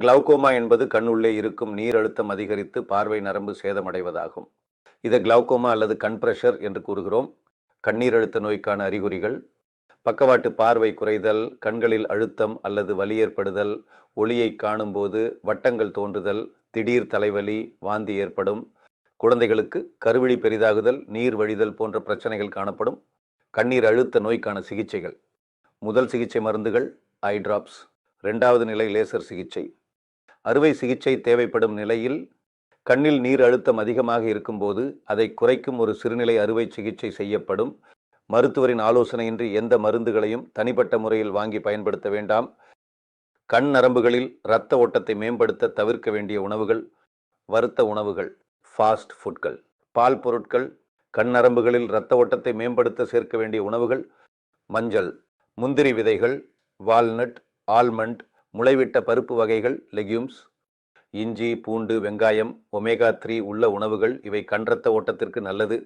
Glaucoma என்பது கண்ணுள்ளே இருக்கும் நீர் அழுத்தம் அதிகரித்து பார்வை நரம்பு சேதமடைவதாகும். இதை கிளவுகோமா அல்லது கண் பிரஷர் என்று கூறுகிறோம். கண்ணீர் அழுத்த நோய்க்கான அறிகுறிகள். பக்கவாட்டு பார்வை குறைதல் கண்களில் அழுத்தம் அல்லது வலி ஏற்படுதல் ஒளியை காணும்போது வட்டங்கள் தோன்றுதல் திடீர் தலைவலி வாந்தி ஏற்படும் குழந்தைகளுக்கு கருவிழி பெரிதாகுதல் நீர் வழிதல் போன்ற பிரச்சனைகள் காணப்படும் கண்ணீர் அழுத்த நோய்க்கான சிகிச்சைகள். முதல் சிகிச்சை மருந்துகள் ஐ டிராப்ஸ். ரெண்டாவது நிலை லேசர் சிகிச்சை. அறுவை சிகிச்சை தேவைப்படும் நிலையில் கண்ணில் நீர் அழுத்தம் அதிகமாக இருக்கும்போது அதை குறைக்கும் ஒரு சிறுநிலை அறுவை சிகிச்சை செய்யப்படும். மருத்துவரின் ஆலோசனையின்றி எந்த மருந்துகளையும் தனிப்பட்ட முறையில் வாங்கி பயன்படுத்த வேண்டாம். கண் நரம்புகளில் இரத்த ஓட்டத்தை மேம்படுத்த தவிர்க்க வேண்டிய உணவுகள் வறுத்த உணவுகள் ஃபாஸ்ட் ஃபுட்கள் பால் பொருட்கள் கண் நரம்புகளில் இரத்த ஓட்டத்தை மேம்படுத்த சேர்க்க வேண்டிய உணவுகள் மஞ்சள் முந்திரி விதைகள் வால்நட் ஆல்மண்ட் முளைவிட்ட பருப்பு வகைகள் லெக்யூம்ஸ் இஞ்சி பூண்டு வெங்காயம் ஒமேகா த்ரீ உள்ள உணவுகள் இவை கன்றத்த ஓட்டத்திற்கு நல்லது.